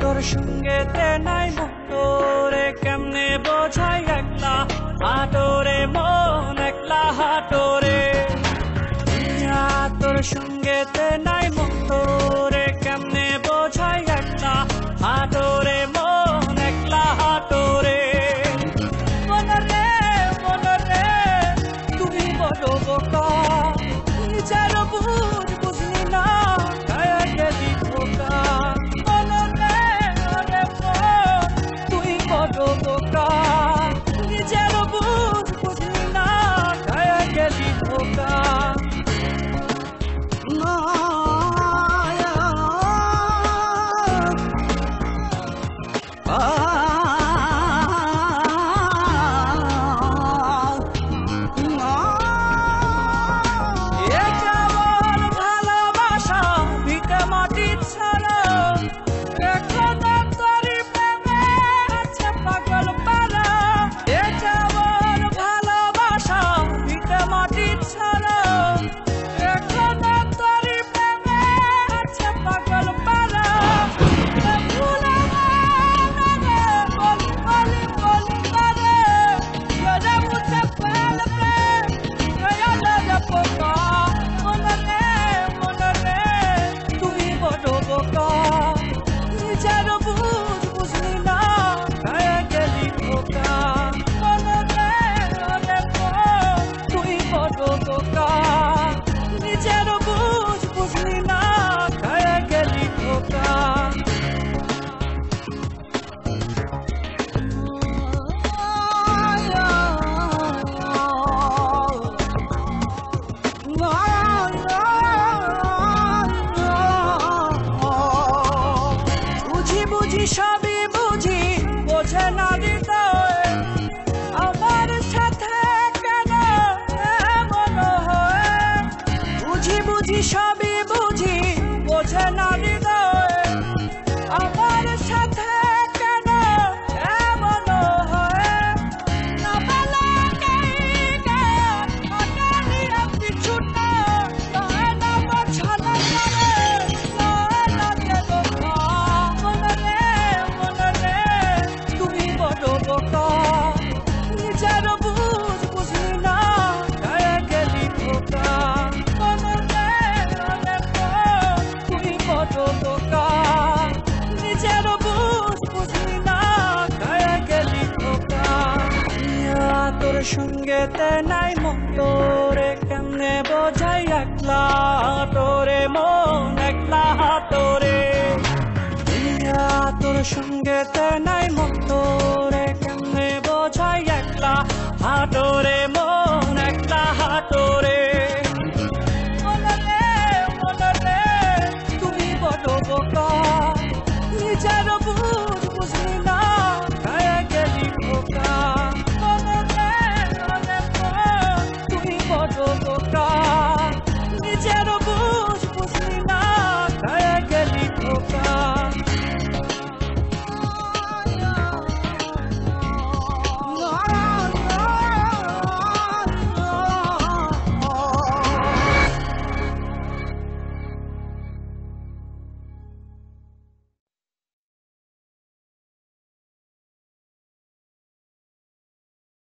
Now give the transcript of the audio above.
তোর সঙ্গে তে নাই মুক্ত রে কেমনে বোঝাই একলা? হাটোরে মন একলা হাটোরে তোর সঙ্গে তে সঙ্গেতে নাই মন তোরে কেমনে বোঝাই একলা তোরে মন একলা তোরে তোর সঙ্গে তে নাই